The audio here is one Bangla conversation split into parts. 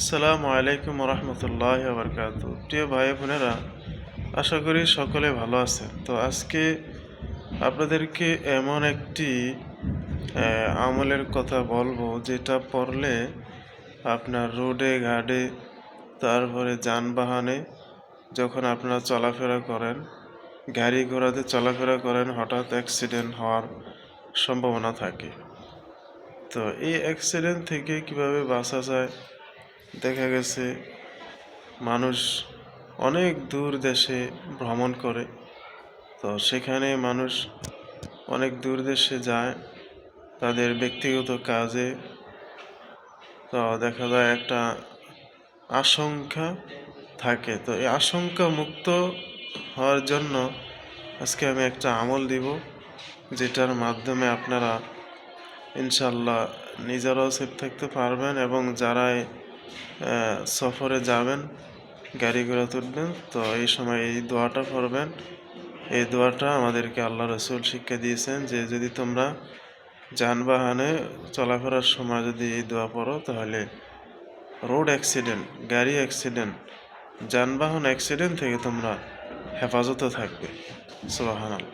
আসসালামু আলাইকুম রহমতুল্লাহ বরকাত প্রিয় ভাই বোনেরা, আশা করি সকলে ভালো আছেন। তো আজকে আপনাদেরকে এমন একটি আমলের কথা বলব যেটা পড়লে আপনার রোডে, ঘাটে, তারপরে যানবাহনে যখন আপনারা চলাফেরা করেন, গাড়ি ঘোড়াতে চলাফেরা করেন, হঠাৎ অ্যাক্সিডেন্ট হওয়ার সম্ভাবনা থাকে। তো এই অ্যাক্সিডেন্ট থেকে কীভাবে বাঁচা যায় দেখা গেছে মানুষ অনেক দূর দেশে ভ্রমণ করে। তো সেখানে মানুষ অনেক দূর দেশে যায় তাদের ব্যক্তিগত কাজে। তো দেখা যায় একটা আশঙ্কা থাকে। তো এই আশঙ্কা মুক্ত হওয়ার জন্য আজকে আমি একটা আমল দিব যেটার মাধ্যমে আপনারা ইনশাল্লাহ নিজেরাও সেফ থাকতে পারবেন এবং যারা আহ, সফরে যাবেন, গাড়ি ঘোড়া তুলবেন। তো এই সময় এই দোয়াটা পড়বেন। এই দোয়াটা আমাদেরকে আল্লাহ রসুল শিক্ষা দিয়েছেন যে যদি তোমরা যানবাহনে চলাফেরার সময় যদি এই দোয়া পড়ো, তাহলে রোড অ্যাক্সিডেন্ট, গাড়ি অ্যাক্সিডেন্ট, যানবাহন অ্যাক্সিডেন্ট থেকে তোমরা হেফাজতে থাকবে। সুবাহানাল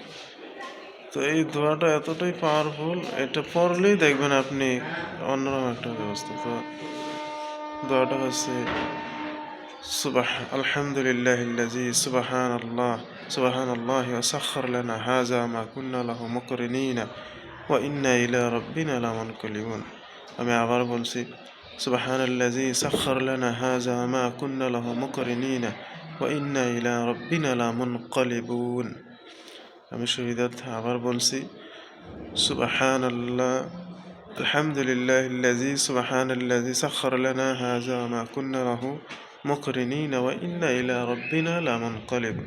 তো এই দোয়াটা এতটাই পাওয়ারফুল এটা পড়লেই দেখবেন আপনি অন্যরকম একটা ব্যবস্থা। তো صبح الحمد لله الذي سبحان الله سبحان الله وسخر لنا هذا ما كنا له مقرنين وإنا إلى ربنا لمنقلبون. أما عبارب سبحان الذي سخر لنا هذا ما كنا له مقرنين وإنا إلى ربنا لمنقلبون. أمشي ذات عبارب سبحان الله الحمد لله الذي سبحان الذي سخر لنا هذا ما كنا له مقرنين وإنا إلى ربنا لمنقلب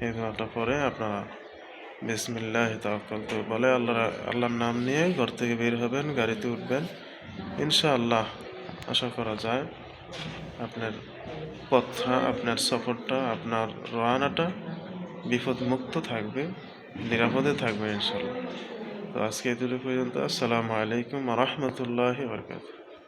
এই দোয়াটা পরে আপনারা বিসমিল্লাহ তাওয়াক্কাল তো বলে আল্লাহ আল্লাহর নাম নিয়ে ঘর থেকে বের হবেন গাড়িতে উঠবেন ইনশাআল্লাহ আশা করা যায় আপনার পথটা আপনার সফরটা আপনার রওনাটা বিপদ মুক্ত থাকবে নিরাপদে থাকবে ইনশাল্লাহ তো আজকে এতটুকু পর্যন্ত। আসসালামু আলাইকুম রহমতুল্লাহ বরকাত